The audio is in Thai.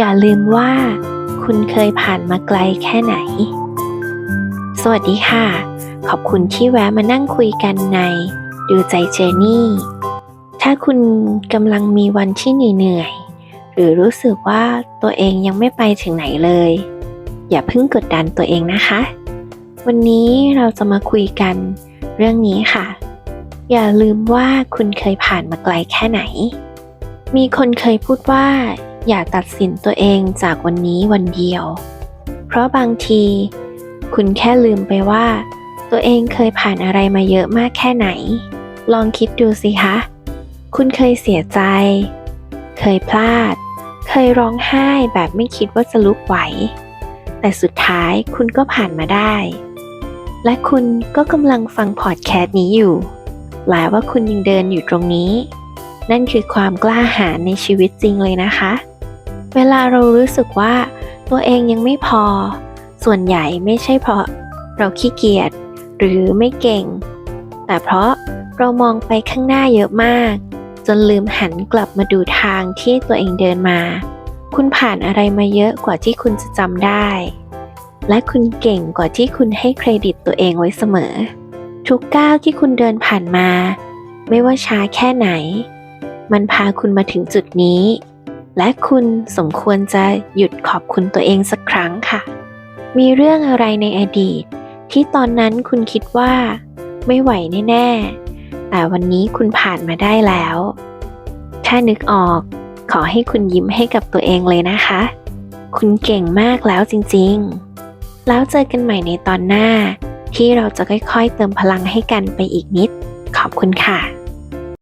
อย่าลืมว่า คุณเคยผ่านมาไกลแค่ไหน สวัสดีค่ะ ขอบคุณที่แวะมานั่งคุยกันในดูใจเจนี่ ถ้าคุณกำลังมีวันที่เหนื่อยหรือรู้สึกว่าตัวเองยังไม่ไปถึงไหนเลย อย่าเพิ่งกดดันตัวเองนะคะ วันนี้เราจะมาคุยกันเรื่องนี้ค่ะ อย่าลืมว่าคุณเคยผ่านมาไกลแค่ไหน มีคนเคยพูดว่า อย่าตัดสินตัวเองจากวันนี้วันเดียว เพราะบางที คุณแค่ลืมไปว่า ตัวเองเคยผ่านอะไรมาเยอะมากแค่ไหน ลองคิดดูสิคะ คุณเคยเสียใจ เคยพลาด เคยร้องไห้แบบไม่คิดว่าจะลุกไหว แต่สุดท้ายคุณก็ผ่านมาได้ และคุณก็กำลังฟังพอดแคสต์นี้อยู่แปลว่าคุณยังเดินอยู่ตรงนี้ นั่นคือความกล้าหาญในชีวิตจริงเลยนะคะ เวลาเรารู้สึกว่าตัวเองยังไม่พอ ส่วนใหญ่ไม่ใช่เพราะเราขี้เกียจหรือไม่เก่ง แต่เพราะเรามองไปข้างหน้าเยอะมาก จนลืมหันกลับมาดูทางที่ตัวเองเดินมา คุณผ่านอะไรมาเยอะกว่าที่คุณจะจำได้ และคุณเก่งกว่าที่คุณให้เครดิตตัวเองไว้เสมอ ทุกก้าวที่คุณเดินผ่านมา ไม่ว่าช้าแค่ไหน มันพาคุณมาถึงจุดนี้ และคุณสมควรจะหยุดขอบคุณตัวเองสักครั้งค่ะ มีเรื่องอะไรในอดีต ที่ตอนนั้นคุณคิดว่า ไม่ไหวแน่ๆ แต่วันนี้คุณผ่านมาได้แล้ว ถ้านึกออกขอให้คุณยิ้มให้กับตัวเองเลยนะคะ คุณเก่งมากแล้วจริงๆ แล้วเจอกันใหม่ในตอนหน้า ที่เราจะค่อยๆเติมพลังให้กันไปอีกนิด ขอบคุณค่ะ